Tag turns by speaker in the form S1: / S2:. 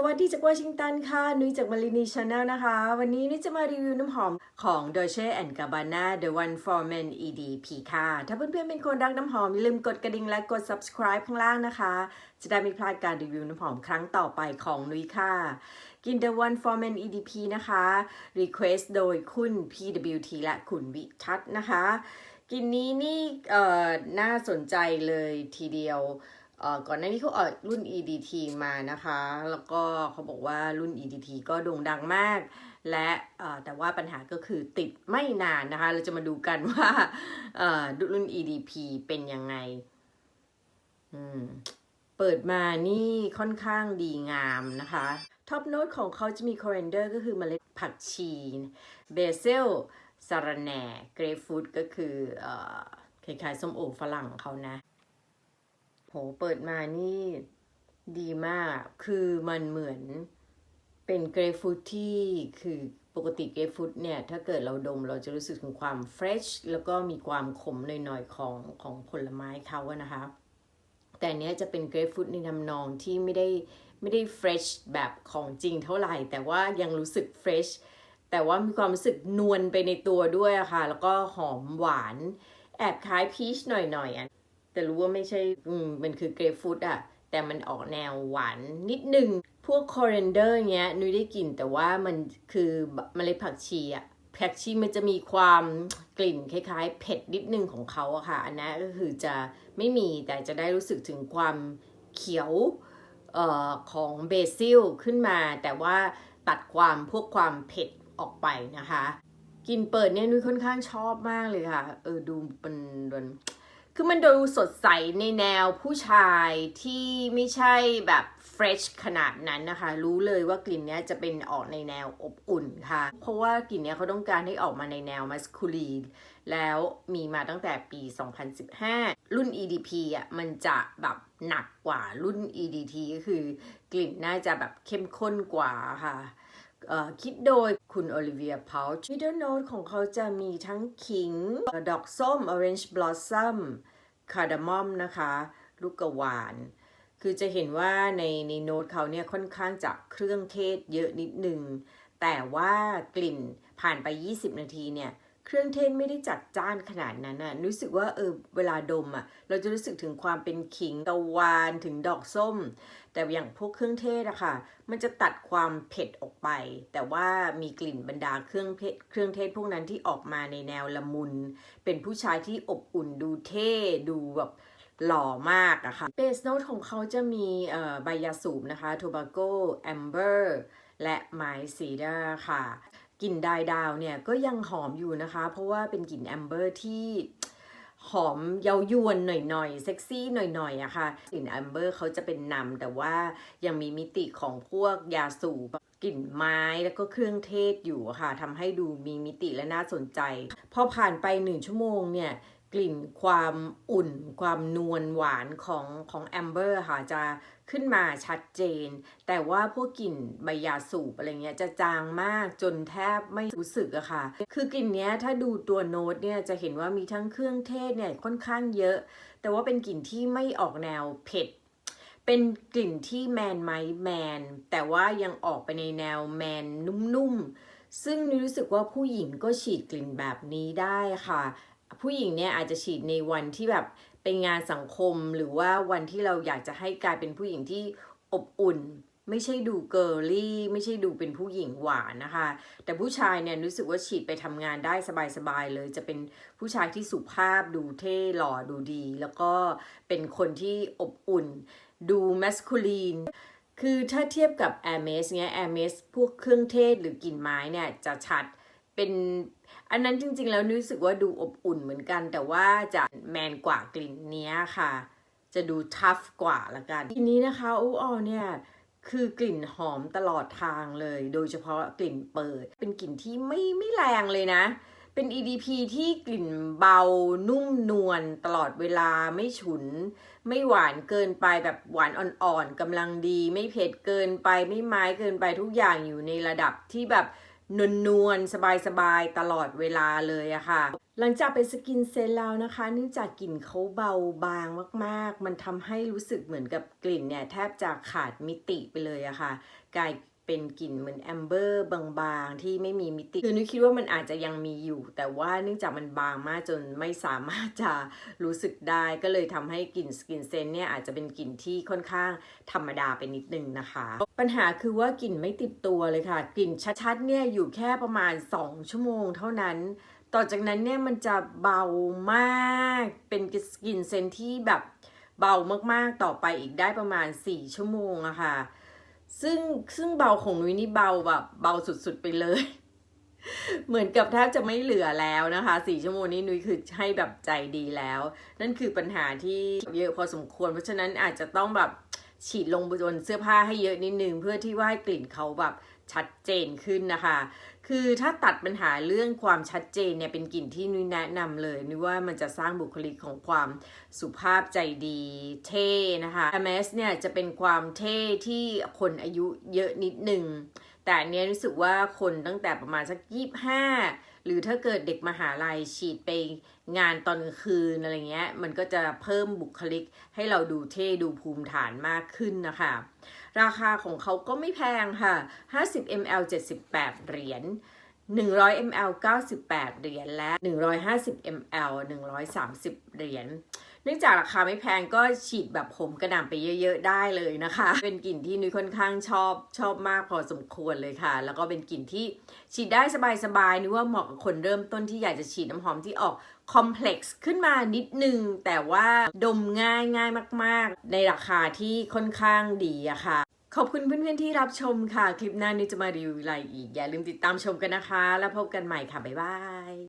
S1: สวัสดีจากวอชิงตันค่ะ นุ้ยจากมารินีชาแนลนะคะ วันนี้นุ้ยจะมารีวิวน้ำหอมของ Dolce Gabbana The One for Men EDP ค่ะ ถ้าเพื่อนๆเป็นคนรักน้ำหอม อย่าลืมกดกระดิ่งและกด subscribe ข้างล่างนะคะ จะได้ไม่พลาดการรีวิวน้ำหอมครั้งต่อไปของนุ้ยค่ะ กิน The One for Men EDP นะคะ Request โดยคุณ PWT และคุณวิทัศน์นะคะ กินนี้นี่เอ่อน่าสนใจเลยทีเดียว ก่อนหน้านี้เขาออกรุ่น EDT มานะคะ แล้วก็เขาบอกว่ารุ่น EDT ก็โด่งดังมาก และแต่ว่าปัญหาก็คือติดไม่นานนะคะ เราจะมาดูกันว่ารุ่น EDP เป็นยังไงเปิดมานี่ค่อนข้างดีงามนะคะท็อปโน้ตของเขาจะมี coriander ก็คือเมล็ดผักชีเบซิลสาระแหน่เกรฟฟูดก็คืออคล้ายๆส้มโอฝรั่งเขานะ โหเปิดมานี่ดีมาก คือมันเหมือนเป็นเกรฟฟูดที่คือปกติเกรฟฟูดเนี่ย ถ้าเกิดเราดมเราจะรู้สึกถึงความเฟรชแล้วก็มีความขมหน่อยๆของของผลไม้เขาอะนะคะ แต่อันเนี้ยจะเป็นเกรฟฟูดในทำนองที่ไม่ได้ไม่ได้เฟรชแบบของจริงเท่าไหร่ แต่ว่ายังรู้สึกเฟรชแต่ว่ามีความรู้สึกนวลไปในตัวด้วยอะค่ะ แล้วก็หอมหวาน แอบคล้ายพีชหน่อยๆอะ แต่รู้ว่าไม่ใช่อืมมันคือเกรฟฟูดอะแต่มันออกแนวหวานนิดนึง พวกคอ r รนเดอร์เงี้ยนุ้ยได้กลิ่นแต่ว่ามันคือเมล็ดผักชีอะผักชีมันจะมีความกลิ่นคล้ายๆ เผ็ดนิดนึงของเขาอะค่ะ อันนั้นก็คือจะไม่มีแต่จะได้รู้สึกถึงความเขียวออของเบซิลขึ้นมา แต่ว่าตัดความพวกความเผ็ดออกไปนะคะกลินเปิดเนี่ยนุ้ยค่อนข้างชอบมากเลยค่ะ เออดูเป็นมัน คือมันดูสดใสในแนวผู้ชายที่ไม่ใช่แบบเฟรชขนาดนั้นนะคะ รู้เลยว่ากลิ่นเนี้ยจะเป็นออกในแนวอบอุ่นค่ะ เพราะว่ากลิ่นเนี้ยเขาต้องการให้ออกมาในแนวมัสคูลีนแล้วมีมาตั้งแต่ปี 2015 รุ่น EDP อะมันจะแบบหนักกว่ารุ่น EDT ก็คือกลิ่นน่าจะแบบเข้มข้นกว่าค่ะ คิดโดยคุณโอลิเวียพาวช์มิดเดิลโน้ตของเขาจะมีทั้งขิง ดอกส้ม orange blossom คาร์ดามอมนะคะ ลูกกระวาน คือจะเห็นว่าในในโน้ตเขาเนี่ยค่อนข้างจะเครื่องเทศเยอะนิดนึง แต่ว่ากลิ่นผ่านไป 20 นาทีเนี่ย เครื่องเทศไม่ได้จัดจ้านขนาดนั้นน่ะรู้สึกว่าเออเวลาดมอะเราจะรู้สึกถึงความเป็นขิงกระวานถึงดอกส้ม แต่อย่างพวกเครื่องเทศอะค่ะ มันจะตัดความเผ็ดออกไป แต่ว่ามีกลิ่นบรรดาเครื่องเทศเครื่องเทศพวกนั้นที่ออกมาในแนวละมุน เป็นผู้ชายที่อบอุ่นดูเท่ดูแบบหล่อมากอะค่ะเบสโน t ของเขาจะมีเอ่อใบยาสูบนะคะโทบาโกแอมเบอร์และไม้ซีดาค่ะ กลิ่นดายดาวเนี่ยก็ยังหอมอยู่นะคะ เพราะว่าเป็นกลิ่นแอมเบอร์ที่หอมเยาวยวนหน่อยๆ เซ็กซี่หน่อยๆอะค่ะกลิ่นแอมเบอร์เขาจะเป็นนำแต่ว่ายังมีมิติของพวกยาสูบกลิ่นไม้แล้วก็เครื่องเทศอยู่ะค่ะทำให้ดูมีมิติและน่าสนใจ พอผ่านไปหนึ่งชั่วโมงเนี่ย กลิ่นความอุ่น ความนวลหวานของของแอมเบอร์ค่ะจะขึ้นมาชัดเจน แต่ว่าพวกกลิ่นใบยาสูบอะไรเงี้ยจะจางมากจนแทบไม่รู้สึกอะค่ะ คือกลิ่นเนี้ยถ้าดูตัวโน้ตเนี่ยจะเห็นว่ามีทั้งเครื่องเทศเนี่ยค่อนข้างเยอะ แต่ว่าเป็นกลิ่นที่ไม่ออกแนวเผ็ด เป็นกลิ่นที่แมนไหมแมน แต่ว่ายังออกไปในแนวแมนนุ่มๆซึ่งนรู้สึกว่าผู้หญิงก็ฉีดกลิ่นแบบนี้ได้ค่ะ ผู้หญิงเนี่ยอาจจะฉีดในวันที่แบบเป็นงานสังคมหรือว่าวันที่เราอยากจะให้กลายเป็นผู้หญิงที่อบอุ่น ไม่ใช่ดูเกิร์ลี่ไม่ใช่ดูเป็นผู้หญิงหวานนะคะ แต่ผู้ชายเนี่ยรู้สึกว่าฉีดไปทำงานได้สบายๆเลย จะเป็นผู้ชายที่สุภาพดูเท่หล่อดูดี แล้วก็เป็นคนที่อบอุ่น ดูแมสคูลีนคือถ้าเทียบกับ a i r m e s เนี้ย a i r m e s พวกเครื่องเทศหรือกลิ่นไม้เนี่ยจะชัด เป็นอันนั้นจริง ๆ แล้วรู้สึกว่าดูอบอุ่นเหมือนกัน แต่ว่าจะแมนกว่ากลิ่นเนี้ยค่ะ จะดูทัฟกว่าละกันทีนี้นะคะอู้ออเนี่ยคือกลิ่นหอมตลอดทางเลย โดยเฉพาะกลิ่นเปิด เป็นกลิ่นที่ไม่ไม่แรงเลยนะ เป็น EDP ที่กลิ่นเบานุ่มนวลตลอดเวลาไม่ฉุน ไม่หวานเกินไปแบบหวานอ่อนๆกำลังดี ไม่เผ็ดเกินไปไม่ไม้เกินไปทุกอย่างอยู่ในระดับที่แบบ นวลนวลๆ สบายๆ ตลอดเวลาเลยอะค่ะ หลังจากไปสกินเซนแล้วนะคะ เนื่องจากกลิ่นเขาเบาบางมากๆ มันทำให้รู้สึกเหมือนกับกลิ่นเนี่ย แทบจะขาดมิติไปเลยอะค่ะกลาย เป็นกลิ่นเหมือนแอมเบอร์บางๆ ที่ไม่มีมิติคือนุ้ยคิดว่ามันอาจจะยังมีอยู่ แต่ว่าเนื่องจากมันบางมากจนไม่สามารถจะรู้สึกได้ก็เลยทำให้กลิ่นสกินเซนเนี่ยอาจจะเป็นกลิ่นที่ค่อนข้างธรรมดาไปนิดนึงนะคะ ปัญหาคือว่ากลิ่นไม่ติดตัวเลยค่ะ กลิ่นชัดๆเนี่ยอยู่แค่ประมาณ 2 ชั่วโมงเท่านั้นต่อจากนั้นเนี่ยมันจะเบามากเป็นสกินเซนที่แบบเบามากๆต่อไปอีกได้ประมาณ 4 ชั่วโมงอะค่ะ ซึ่งซึ่งเบาของนุ้ยนี่เบาแบบเบาสุดๆไปเลย เหมือนกับแทบจะไม่เหลือแล้วนะคะสี่ชั่วโมงนี้นุ้ยคือให้แบบใจดีแล้ว นั่นคือปัญหาที่เยอะพอสมควร เพราะฉะนั้นอาจจะต้องแบบฉีดลงบนเสื้อผ้าให้เยอะนิดนึงเพื่อที่ว่าให้กลิ่นเขาแบบ ชัดเจนขึ้นนะคะ คือถ้าตัดปัญหาเรื่องความชัดเจนเนี่ยเป็นกลิ่นที่นุ้ยแนะนำเลยนุ้ยว่ามันจะสร้างบุคลิกของความสุภาพใจดีเท่นะคะ MS เนี่ยจะเป็นความเท่ที่คนอายุเยอะนิดนึงแต่อันเนี้ยรู้สึกว่าคนตั้งแต่ประมาณสักยี่ห้า หรือถ้าเกิดเด็กมหาลัยฉีดไปงานตอนกลางคืนอะไรเงี้ย มันก็จะเพิ่มบุคลิกให้เราดูเท่ดูภูมิฐานมากขึ้นนะคะ ราคาของเขาก็ไม่แพงค่ะ 50 ml 78 เหรียญ100 ml 98 เหรียญและ 150 ml 130 เหรียญเนื่องจากราคาไม่แพงก็ฉีดแบบผมกระหน่ำไปเยอะ ๆ ได้เลยนะคะ เป็นกลิ่นที่นุ้ยค่อนข้างชอบชอบมากพอสมควรเลยค่ะ แล้วก็เป็นกลิ่นที่ฉีดได้สบายๆนึกว่าเหมาะกับคนเริ่มต้นที่อยากจะฉีดน้ำหอมที่ออกคอมเพล็กซ์ขึ้นมานิดนึง แต่ว่าดมง่ายง่ายมาก ๆ ในราคาที่ค่อนข้างดีอะค่ะ ขอบคุณเพื่อน ๆ ที่รับชมค่ะ คลิปหน้านี้จะมารีวิวอะไรอีก อย่าลืมติดตามชมกันนะคะ แล้วพบกันใหม่ค่ะ บ๊ายบาย